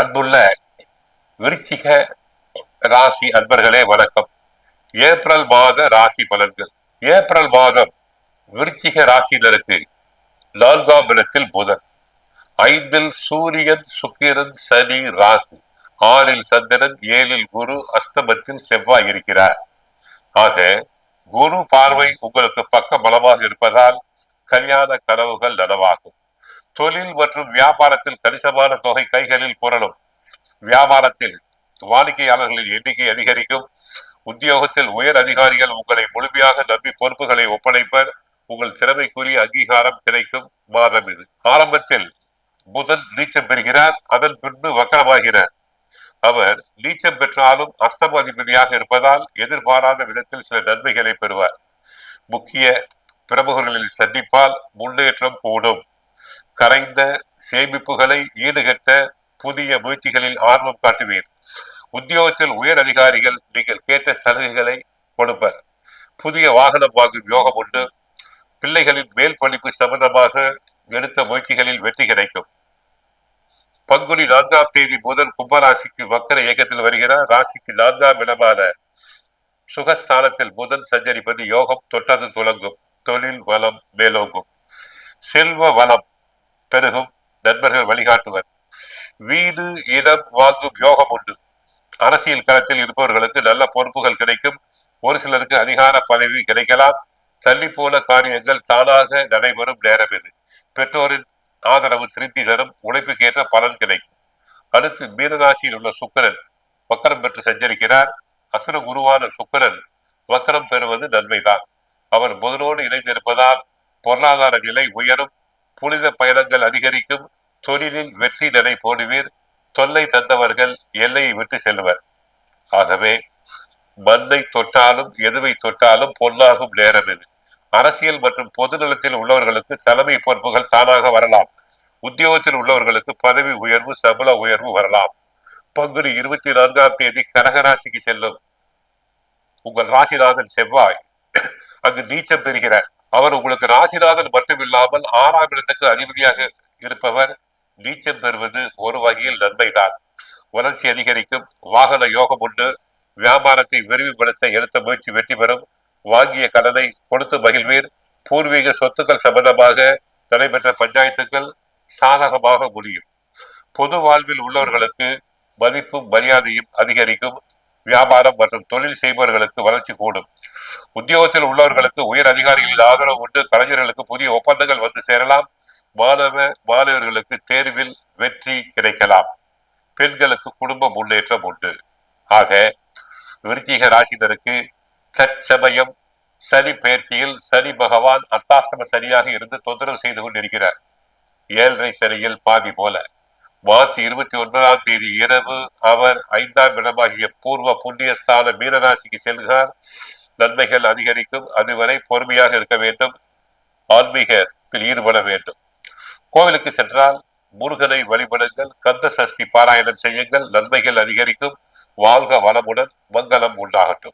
அன்புள்ள விருச்சிக ராசி அன்பர்களே வணக்கம். ஏப்ரல் மாத ராசி பலன்கள். ஏப்ரல் மாதம் விருச்சிக ராசியினருக்கு நான்காம் இடத்தில் புதன். ஐந்தில் சூரியன் சுக்கிரன் சனி ராகு. ஆறில் சந்திரன் ஏழில் குரு அஸ்தமத்தில் செவ்வாய் இருக்கிறார். ஆக குரு பார்வை உங்களுக்கு பக்க பலமாக இருப்பதால் கல்யாண கனவுகள் நனவாகும். தொழில் மற்றும் வியாபாரத்தில் கணிசமான தொகை கைகளில் புரளும். வியாபாரத்தில் வாடிக்கையாளர்களின் எண்ணிக்கை அதிகரிக்கும். உத்தியோகத்தில் உயர் அதிகாரிகள் உங்களை முழுமையாக நம்பி பொறுப்புகளை ஒப்படைப்பர். உங்கள் திறமைக்குரிய அங்கீகாரம் கிடைக்கும் மாதம் இது. ஆரம்பத்தில் புதன் நீச்சம் பெறுகிறார் அதன் பின்பு வக்கரமாகிறார். அவர் நீச்சம் பெற்றாலும் அஸ்தம அதிபதியாக இருப்பதால் எதிர்பாராத விதத்தில் சில நன்மைகளை பெறுவார். முக்கிய பிரமுகர்களில் சந்திப்பால் முன்னேற்றம் கூடும். கரைந்த சேமிப்புகளை ஈடுகட்ட புதிய முயற்சிகளில் ஆர்வம் காட்டுவீர். உத்தியோகத்தில் உயர் அதிகாரிகள் நீங்கள் கேட்ட சலுகைகளை கொடுப்பர். புதிய வாகனம் வாங்கும் யோகம் உண்டு. பிள்ளைகளின் மேல் படிப்பு சம்பந்தமாக எடுத்த முயற்சிகளில் வெற்றி கிடைக்கும். பங்குனி நான்காம் தேதி முதல் கும்பராசிக்கு வக்கர இயக்கத்தில் வருகிறார். ராசிக்கு நான்காம் இடமான சுகஸ்தானத்தில் முதல் சஞ்சரிப்பது யோகம் தொட்டது துலங்கும். தொழில் வளம் மேலோங்கும். செல்வ வளம் பெருகும் நண்பர்கள் வழிகாட்டுவர். வீடு இடம் வாங்கும் யோகம் உண்டு. அரசியல் களத்தில் இருப்பவர்களுக்கு நல்ல பொறுப்புகள் கிடைக்கும். ஒரு சிலருக்கு அதிகார பதவி கிடைக்கலாம். தள்ளி போல காரியங்கள் தானாக நடைபெறும் நேரம் இது. பெற்றோரின் ஆதரவு திருப்தி தரும். உழைப்புக்கேற்ற பலன் கிடைக்கும். அடுத்து மீனராசியில் உள்ள சுக்கரன் வக்கரம் பெற்று சஞ்சரிக்கிறார். அசுர குருவான சுக்கரன் வக்கரம் பெறுவது நன்மைதான். அவர் முதலோடு இணைந்திருப்பதால் பொருளாதார நிலை உயரும். புனித பயணங்கள் அதிகரிக்கும். தொழிலில் வெற்றி நடை போடுவீர். தொல்லை தந்தவர்கள் எல்லையை விட்டு செல்வர். ஆகவே மண்ணை தொட்டாலும் எதுவை தொட்டாலும் பொன்னாகும் நேரம் இது. அரசியல் மற்றும் பொது நலத்தில் உள்ளவர்களுக்கு தலைமை பொறுப்புகள் தானாக வரலாம். உத்தியோகத்தில் உள்ளவர்களுக்கு பதவி உயர்வு சம்பள உயர்வு வரலாம். பங்குனி இருபத்தி நான்காம் தேதி கடகராசிக்கு செல்லும். உங்கள் ராசிநாதன் செவ்வாய். அங்கு நீச்சம் பெறுகிறார். அவர் உங்களுக்கு ராசிநாதன் மட்டுமில்லாமல் ஆறாம் இடத்துக்கு அதிபதியாக இருப்பவர் நீச்சம் பெறுவது ஒரு வகையில் நன்மைதான். வளர்ச்சி அதிகரிக்கும். வாகன யோகம் உண்டு. வியாபாரத்தை விரிவுபடுத்த எடுத்த முயற்சி வெற்றி பெறும். வாங்கிய கடனை கொடுத்து மகிழ்வீர். பூர்வீக சொத்துக்கள் சம்பந்தமாக நடைபெற்ற பஞ்சாயத்துக்கள் சாதகமாக முடியும். பொது வாழ்வில் உள்ளவர்களுக்கு மதிப்பும் மரியாதையும் அதிகரிக்கும். வியாபாரம் மற்றும் தொழில் செய்பவர்களுக்கு வளர்ச்சி கூடும். உத்தியோகத்தில் உள்ளவர்களுக்கு உயர் அதிகாரிகளின் ஆதரவு உண்டு. கலைஞர்களுக்கு புதிய ஒப்பந்தங்கள் வந்து சேரலாம். மாணவ மாணவர்களுக்கு தேர்வில் வெற்றி கிடைக்கலாம். பெண்களுக்கு குடும்ப முன்னேற்றம் உண்டு. ஆக விருச்சிக ராசினருக்கு தற்சமயம் சனி பயிற்சியில் சனி பகவான் அர்த்தாஷ்டம சனியாக இருந்து தொந்தரவு செய்து கொண்டிருக்கிறார். ஏழரை சனியில் பாதி போல. மார்ச் இருபத்தி ஒன்பதாம் தேதி இரவு அவர் ஐந்தாம் இடமாகிய பூர்வ புண்ணியஸ்தான மீனராசிக்கு செல்கிறார். நன்மைகள் அதிகரிக்கும். அதுவரை பொறுமையாக இருக்க வேண்டும். ஆன்மீகத்தில் ஈடுபட வேண்டும். கோவிலுக்கு சென்றால் முருகனை வழிபடுங்கள். கந்த சஷ்டி பாராயணம் செய்யுங்கள். நன்மைகள் அதிகரிக்கும். வாழ்க வளமுடன். மங்களம் உண்டாகட்டும்.